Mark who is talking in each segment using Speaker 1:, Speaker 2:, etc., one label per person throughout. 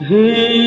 Speaker 1: সেই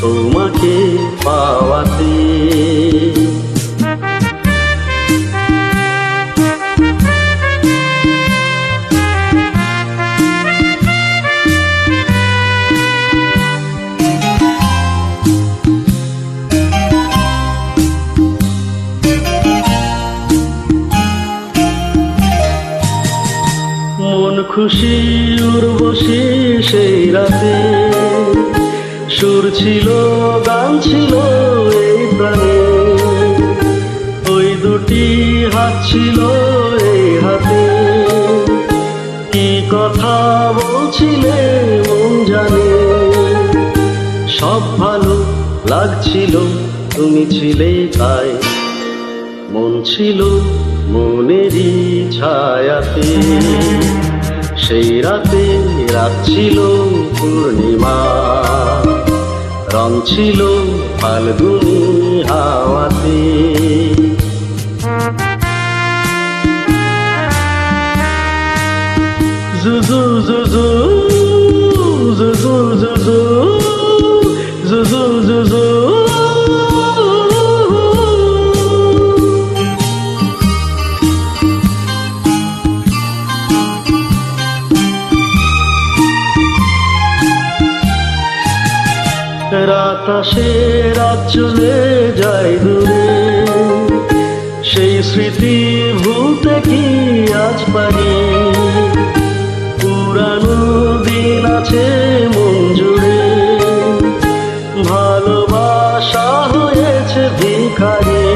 Speaker 1: তোমাকে পাওয়াতে। খুশি উর্বশী সেই রাতে। সুর ছিল, গান ছিল এই প্রাণে। ওই দুটি হাত ছিল এই হাতে। কি কথা বলছিলে মন জানে। সব ভালো লাগছিল, তুমি ছিলে তাই। মন ছিল মনেরই ছায়াতে। সেই রাতে রাত ছিল পূর্ণিমা। ছিল ফাল্গুনি হাওয়াতে। জুজু জুজু জুজু জুজু রাত আসে, রাত চলে যায় দূরে। সেই স্মৃতি ভুলতে কি আজ পারি? পুরানো দিন আছে মন জুড়ে। ভালোবাসা হয়েছে ভিখারি।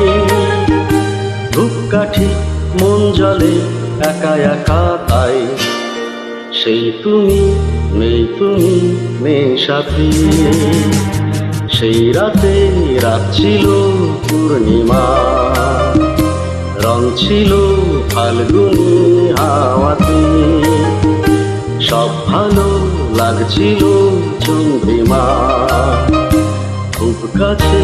Speaker 1: ধূপকাঠি মন জলে একা একা তাই। সেই তুমি নেই তুমি সাথী। সেই রাতে রাত ছিল পূর্ণিমা, রং ছিল ফাল্গুনি হাওয়াতে। সব ভালো লাগছিল চন্দ্রিমা, খুব কাছে